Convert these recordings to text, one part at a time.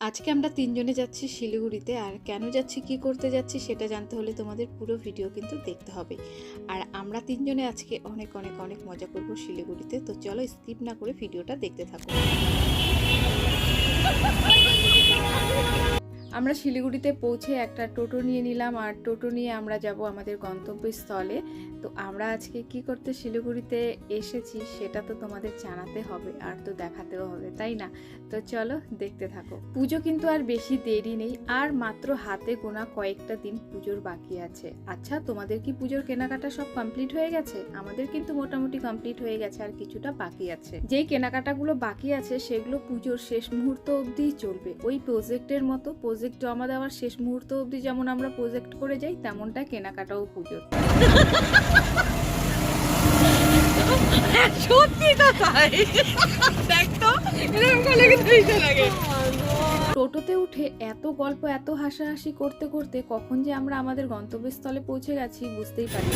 আজকে আমরা তিনজনে যাচ্ছি শিলিগুড়িতে, আর কেন যাচ্ছি, কি করতে যাচ্ছি সেটা জানতে হলে তোমাদের পুরো ভিডিও কিন্তু দেখতে হবে। আর আমরা তিনজনে আজকে অনেক অনেক অনেক মজা করব শিলিগুড়িতে, তো চলো স্কিপ না করে ভিডিওটা দেখতে থাকো। আমরা শিলিগুড়িতে পৌঁছে একটা টোটো নিয়ে নিলাম আর টোটো নিয়ে আমরা যাব আমাদের গন্তব্যস্থলে। তো আমরা আজকে কি করতে শিলিগুড়িতে এসেছি সেটা তো তোমাদের জানাতে হবে আর তো দেখাতেও হবে, তাই না? তো চলো দেখতে থাকো। পুজো কিন্তু আর বেশি দেরি নেই, আর মাত্র হাতে গোনা কয়েকটা দিন পুজোর বাকি আছে। আচ্ছা তোমাদের কি পুজোর কেনাকাটা সব কমপ্লিট হয়ে গেছে? আমাদের কিন্তু মোটামুটি কমপ্লিট হয়ে গেছে আর কিছুটা বাকি আছে। যেই কেনাকাটাগুলো বাকি আছে সেগুলো পুজোর শেষ মুহূর্ত অবধিই চলবে। ওই প্রজেক্টের মতো প্রজেক্ট জমা দেওয়ার শেষ মুহূর্ত অবধি যেমন আমরা প্রজেক্ট করে যাই তেমনটা কেনাকাটাও পুজোর। সত্যি ইচ্ছে লাগে। টোটোতে উঠে এত গল্প এত হাসাহাসি করতে করতে কখন যে আমরা আমাদের গন্তব্যস্থলে পৌঁছে গেছি বুঝতেই পারি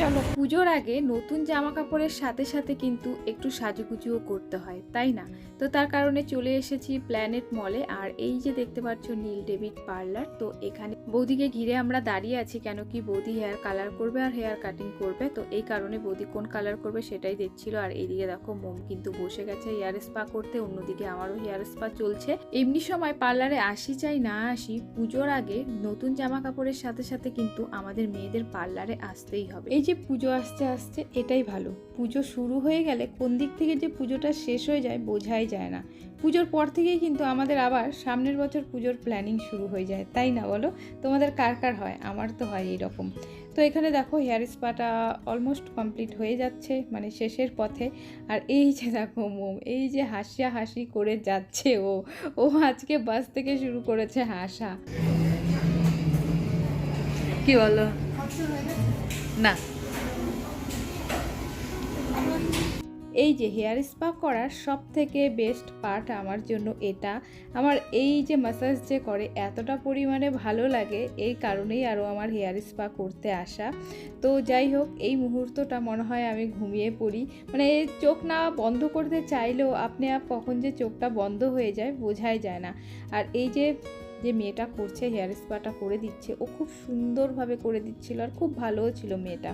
চলো, পুজোর আগে নতুন জামা কাপড়ের সাথে সাথে কিন্তু একটু সাজুগুজুও করতে হয়, তাই না? তো তার কারণে চলে এসেছি প্ল্যানেট মলে আর এই যে দেখতে পাচ্ছ নীল ডেভিড পার্লার, তো এখানে বৌদিকে ঘিরে আমরা দাঁড়িয়ে আছি কেন কি বৌদি হেয়ার কালার করবে আর হেয়ার কাটিং করবে, তো এই কারণে বৌদি কোন কালার করবে সেটাই দেখছিল, আর এইদিকে দেখো মোম কিন্তু বসে গেছে হেয়ার স্পা করতে, অন্যদিকে আমারও হেয়ার স্পা চলছে। এমনি সময় পার্লারে আসি চাই না আসি, পুজোর আগে নতুন জামা কাপড়ের সাথে সাথে কিন্তু আমাদের মেয়েদের পার্লারে আসতেই হবে। এই যে পুজো আসতে আসতে এটাই ভালো। পুজো শুরু হয়ে গেলে কোন দিক থেকে যে পুজোটা শেষ হয়ে যায় বোঝাই যায় না। পুজোর পর থেকেই কিন্তু আমাদের আবার সামনের বছর পুজোর প্ল্যানিং শুরু হয়ে যায়। তাই না বলো? তোমাদের কার কার হয়? আমার তো হয় এই রকম তো এখানে দেখো হেয়ার স্পাটা অলমোস্ট কমপ্লিট হয়ে যাচ্ছে মানে শেষের পথে। আর এই যে দেখো মোম, এই যে হাসিয়া হাসি করে যাচ্ছে ও। ও আজকে বাস থেকে শুরু করেছে হাসা। কি বলো? না। এই যে হেয়ার স্পা করার সব থেকে বেস্ট পার্ট আমার জন্য এটা। আমার এই যে মাসাজ যে করে, এতটা পরিমাণে ভালো লাগে, এই কারণেই আরও আমার হেয়ার স্পা করতে আসা। তো যাই হোক, এই মুহূর্তটা মনে হয় আমি ঘুমিয়ে পড়ি। মানে চোখ না বন্ধ করতে চাইলেও আপনি আপ কখন যে চোখটা বন্ধ হয়ে যায়, বোঝাই যায় না। আর এই যে যে মেয়েটা করছে হেয়ার স্পাটা করে দিচ্ছে, ও খুব সুন্দরভাবে করে দিচ্ছিল আর খুব ভালোও ছিল মেয়েটা।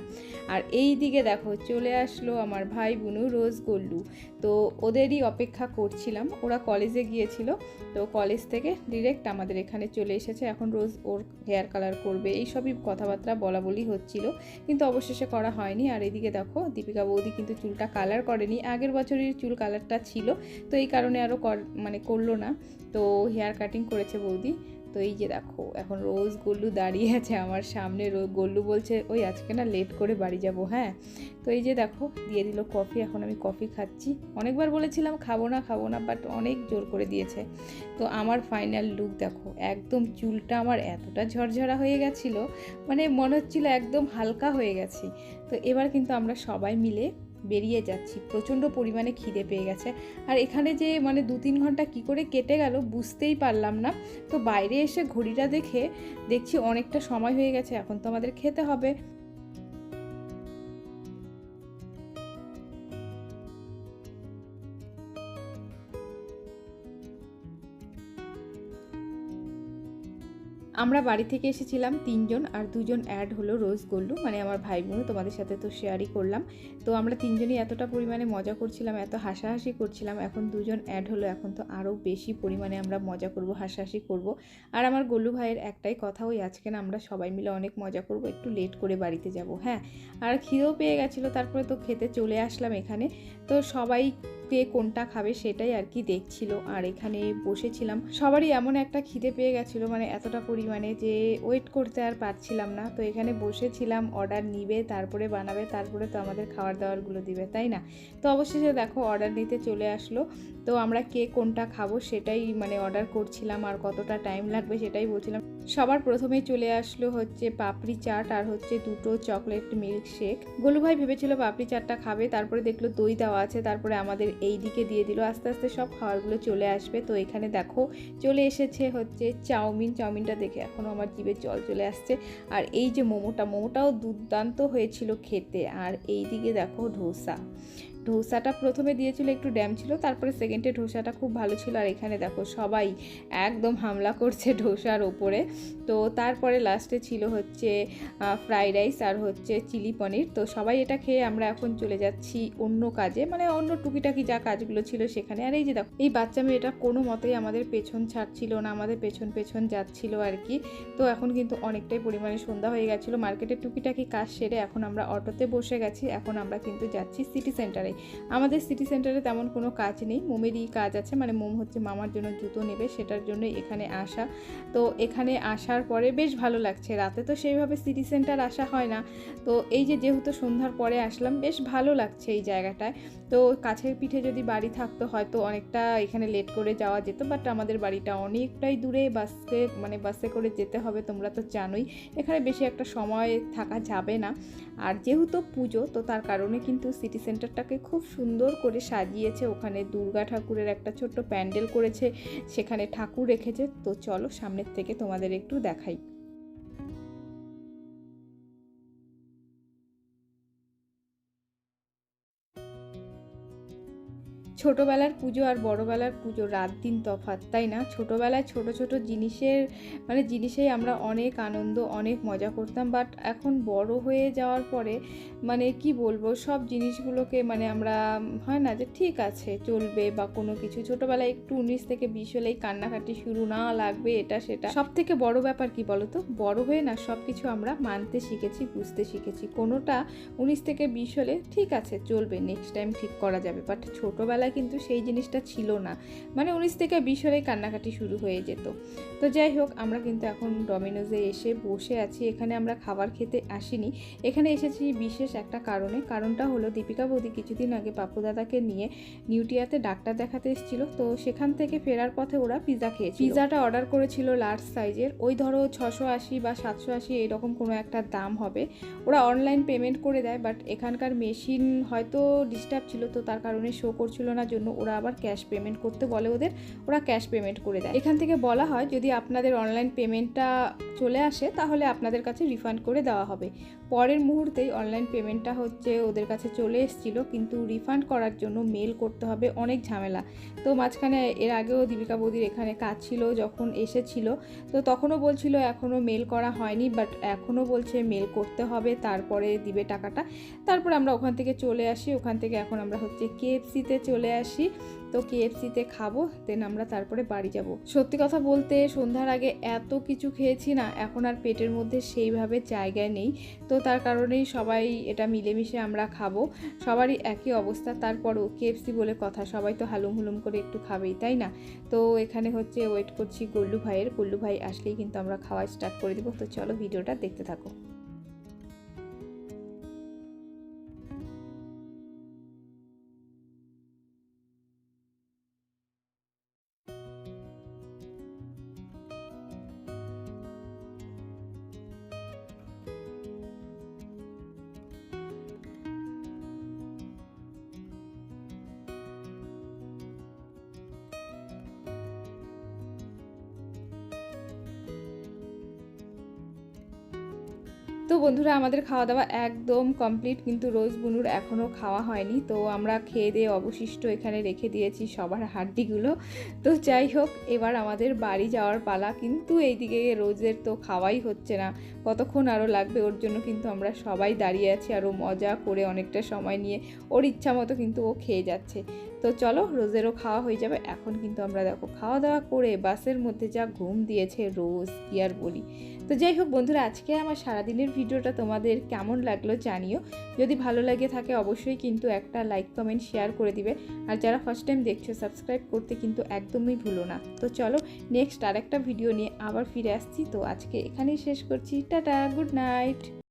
আর এই দিকে দেখো, চলে আসলো আমার ভাই বোনু রোজ গল্লু। তো ওদেরই অপেক্ষা করছিলাম, ওরা কলেজে গিয়েছিল। তো কলেজ থেকে ডিরেক্ট আমাদের এখানে চলে এসেছে। এখন রোজ ওর হেয়ার কালার করবে, এই সবই কথাবার্তা বলা বলি হচ্ছিল। কিন্তু অবশেষে করা হয়নি। আর এদিকে দেখো, দীপিকা বৌদি কিন্তু চুলটা কালার করেনি। আগের বছরের চুল কালারটা ছিল, তো এই কারণে আরও মানে করল না। তো হেয়ার কাটিং করেছে বৌদি। তো এই যে দেখো, এখন রোজ গল্লু দাঁড়িয়ে আছে আমার সামনে। গল্লু বলছে, ওই আজকে না লেট করে বাড়ি যাব হ্যাঁ? তো এই যে দেখো, দিয়ে দিল কফি এখন আমি কফি খাচ্ছি। অনেকবার বলেছিলাম খাব না খাব না বাট অনেক জোর করে দিয়েছে। তো আমার ফাইনাল লুক দেখো, একদম চুলটা আমার এতটা ঝরঝরা হয়ে গেছিল মানে মনে হচ্ছিল একদম হালকা হয়ে গেছি। তো এবার কিন্তু আমরা সবাই মিলে বেরিয়ে যাচ্ছি। প্রচণ্ড পরিমাণে খিদে পেয়ে গেছে। আর এখানে যে মানে দু তিন ঘণ্টা কি করে কেটে গেল বুঝতেই পারলাম না। তো বাইরে এসে ঘড়িটা দেখে দেখছি অনেকটা সময় হয়ে গেছে, এখন তো আমাদের খেতে হবে। আমরা বাড়ি থেকে এসেছিলাম তিনজন আর দুজন অ্যাড হলো রোজ গোল্ডু মানে আমার ভাই বোন তোমাদের সাথে তো শেয়ারই করলাম। তো আমরা তিনজনই এতটা পরিমাণে মজা করছিলাম, এত হাসাহাসি করছিলাম। এখন দুজন অ্যাড হলো, এখন তো আরও বেশি পরিমাণে আমরা মজা করব, হাসাহাসি করব। আর আমার গোল্লু ভাইয়ের একটাই কথা, ওই আজকে না আমরা সবাই মিলে অনেক মজা করব, একটু লেট করে বাড়িতে যাব হ্যাঁ। আর খিদেও পেয়ে গেছিল, তারপরে তো খেতে চলে আসলাম এখানে। তো সবাই কে কোনটা খাবে সেটাই আর কি দেখছিল। আর এখানে বসেছিলাম। সবারই এমন একটা খিদে পেয়ে গেছিল মানে এতটা পরিমাণে যে ওয়েট করতে আর পারছিলাম না। তো এখানে বসেছিলাম অর্ডার নিবে, তারপরে বানাবে, তারপরে তো আমাদের খাবার দাবারগুলো দিবে, তাই না? তো অবশেষে দেখো অর্ডার নিতে চলে আসলো। তো আমরা কে কোনটা খাব সেটাই মানে অর্ডার করছিলাম, আর কতটা টাইম লাগবে সেটাই বলছিলাম। সবার প্রথমেই চলে আসলো হচ্ছে পাপড়ি চাট আর হচ্ছে দুটো চকলেট মিল্ক শেক গোলু ভাই ভেবেছিল পাপড়ি চাটটা খাবে, তারপরে দেখল দই দেওয়া আছে, তারপরে আমাদের এই দিকে দিয়ে দিল। আস্তে আস্তে সব খাবারগুলো চলে আসবে। তো এখানে দেখো চলে এসেছে হচ্ছে চাউমিন। চাউমিনটা দেখে এখনও আমার জিভে জল চলে আসছে। আর এই যে মোমোটা, মোমোটাও দুর্দান্ত হয়েছিল খেতে। আর এই দিকে দেখো ধোসা। ধোসাটা প্রথমে দিয়েছিল একটু ড্যাম ছিল, তারপরে সেকেন্ডে ধোসাটা খুব ভালো ছিল। আর এখানে দেখো সবাই একদম হামলা করছে ধোসার ওপরে। তো তারপরে লাস্টে ছিল হচ্ছে ফ্রাইড রাইস আর হচ্ছে চিলি পনির তো সবাই এটা খেয়ে আমরা এখন চলে যাচ্ছি অন্য কাজে মানে অন্য টুকিটাকি যা কাজগুলো ছিল সেখানে। আর এই যে দেখো, এই বাচ্চা মেয়েটা কোনো মতেই আমাদের পেছন ছাড়ছিল না, আমাদের পেছন পেছন যাচ্ছিল আর কি। তো এখন কিন্তু অনেকটাই পরিমাণে সন্ধ্যা হয়ে গেছিল। মার্কেটের টুকিটাকি কাজ সেরে এখন আমরা অটোতে বসে গেছি। এখন আমরা কিন্তু যাচ্ছি সিটি সেন্টারে আমাদের সিটি সেন্টারে তেমন কোনো কাজ নেই। মোমেরই কাজ আছে মানে মোম হচ্ছে মামার জন্য জুতো নেবে, সেটার জন্য এখানে আসা। তো এখানে আসার পরে বেশ ভালো লাগছে, রাতে তো সেইভাবে সিটি সেন্টার আসা হয় না। তো এই যে যেহেতু সন্ধ্যার পরে আসলাম, বেশ ভালো লাগছে এই জায়গাটায়। তো কাছের পিঠে যদি বাড়ি থাকতো, হয়তো অনেকটা এখানে লেট করে যাওয়া যেত বাট আমাদের বাড়িটা অনেকটাই দূরে বাসে মানে বাসে করে যেতে হবে, তোমরা তো জানোই। এখানে বেশি একটা সময় থাকা যাবে না। আর যেহেতু পুজো, তো তার কারণে কিন্তু সিটি সেন্টারটাকে খুব সুন্দর করে সাজিয়েছে। ওখানে দুর্গা ঠাকুরের একটা ছোট্ট প্যান্ডেল করেছে, সেখানে ঠাকুর রেখেছে। তো চলো সামনের থেকে তোমাদের একটু দেখাই। ছোটোবেলার পুজো আর বড়োবেলার পুজো, রাত দিন তফাৎ, তাই না? ছোটোবেলায় ছোট ছোট জিনিসের মানে জিনিসেই আমরা অনেক আনন্দ, অনেক মজা করতাম। বাট এখন বড় হয়ে যাওয়ার পরে মানে কি বলব, সব জিনিসগুলোকে মানে আমরা, হয় না যে ঠিক আছে, চলবে বা কোনো কিছু। ছোটোবেলায় একটু উনিশ থেকে বিশ হলেই কান্নাকাটি শুরু, না লাগবে এটা সেটা। সব থেকে বড় ব্যাপার কি বলো তো বড় হয়ে না সব কিছু আমরা মানতে শিখেছি, বুঝতে শিখেছি। কোনোটা উনিশ থেকে বিশ হলে ঠিক আছে, চলবে নেক্সট টাইম ঠিক করা যাবে। বাট ছোটোবেলায় কিন্তু সেই জিনিসটা ছিল না। মানে উনিশ থেকে বিশ হলেই কান্নাকাটি শুরু হয়ে যেত। তো যাই হোক, আমরা কিন্তু এখন ডমিনোজে এসে বসে আছি। এখানে আমরা খাবার খেতে আসিনি। এখানে এসেছি বিশেষ একটা কারণে। কারণটা হলো, দীপিকা বৌদি কিছুদিন আগে পাপু দাদাকে নিয়ে নিউটিয়াতে ডাক্তার দেখাতে এসেছিল। তো সেখান থেকে ফেরার পথে ওরা পিৎজা খেয়েছিল। পিৎজাটা অর্ডার করেছিল লার্জ সাইজের ওই ধরো ছশো আশি বা সাতশো আশি এরকম কোনো একটা দাম হবে। ওরা অনলাইন পেমেন্ট করে দেয় বাট এখানকার মেশিন হয়তো ডিস্টার্ব ছিল, তো তার কারণে শো করছিল না। জন্য ওরা আবার ক্যাশ পেমেন্ট করতে বলে ওদের, ওরা ক্যাশ পেমেন্ট করে দেয়। এখান থেকে বলা হয়, যদি আপনাদের অনলাইন পেমেন্টটা চলে আসে, তাহলে আপনাদের কাছে রিফান্ড করে দেওয়া হবে। পরের মুহূর্তেই অনলাইন পেমেন্টটা হচ্ছে ওদের কাছে চলে এসেছিল, কিন্তু রিফান্ড করার জন্য মেল করতে হবে অনেক ঝামেলা। তো মাঝখানে এর আগেও দীপিকা বৌদির এখানে কাজ ছিল, যখন এসেছিল, তো তখনও বলছিল এখনও মেল করা হয়নি বাট এখনও বলছে মেল করতে হবে, তারপরে দিবে টাকাটা। তারপর আমরা ওখান থেকে চলে আসি, ওখান থেকে এখন আমরা হচ্ছে কেএফসিতে চলে আসি। তো কেএফসিতে খাব দেন আমরা তারপরে বাড়ি যাব। সত্যি কথা বলতে সন্ধ্যার আগে এত কিছু খেয়েছি না, এখন আর পেটের মধ্যে সেইভাবে জায়গায় নেই। তো তার কারণেই সবাই এটা মিলেমিশে আমরা খাব। সবারই একই অবস্থা, তারপরও কেএফসি বলে কথা, সবাই তো হালুম হুলুম করে একটু খাবেই, তাই না? তো এখানে হচ্ছে ওয়েট করছি গল্লু ভাইয়ের। গল্লু ভাই আসলেই কিন্তু আমরা খাওয়া স্টার্ট করে দিব। তো চলো ভিডিওটা দেখতে থাকো। তো বন্ধুরা, আমাদের খাওয়া দাওয়া একদম কমপ্লিট কিন্তু রোজ বুনুর এখনও খাওয়া হয়নি। তো আমরা খেয়ে দিয়ে অবশিষ্ট এখানে রেখে দিয়েছি সবার হাড্ডিগুলো। তো যাই হোক, এবার আমাদের বাড়ি যাওয়ার পালা, কিন্তু এইদিকে রোজের তো খাওয়াই হচ্ছে না। কতক্ষণ আরও লাগবে ওর জন্য কিন্তু আমরা সবাই দাঁড়িয়ে আছি আরও মজা করে অনেকটা সময় নিয়ে ওর ইচ্ছা মতো কিন্তু ও খেয়ে যাচ্ছে। তো চলো, রোজেরও খাওয়া হয়ে যাবে। এখন কিন্তু আমরা দেখো খাওয়া দাওয়া করে বাসের মধ্যে যা ঘুম দিয়েছে রোজ, কি আর বলি। তো যাই হোক বন্ধুরা, আজকে আমার সারাদিনের ভিডিওটা তোমাদের কেমন লাগল জানিও। যদি ভালো লাগে থাকে অবশ্যই কিন্তু একটা লাইক কমেন্ট শেয়ার করে দিবে। আর যারা ফার্স্ট টাইম দেখছ সাবস্ক্রাইব করতে কিন্তু একদমই ভুলো না। তো চলো নেক্সট আরেকটা ভিডিও নিয়ে আবার ফিরে আসছি। তো আজকে এখানেই শেষ করছি। Tata good night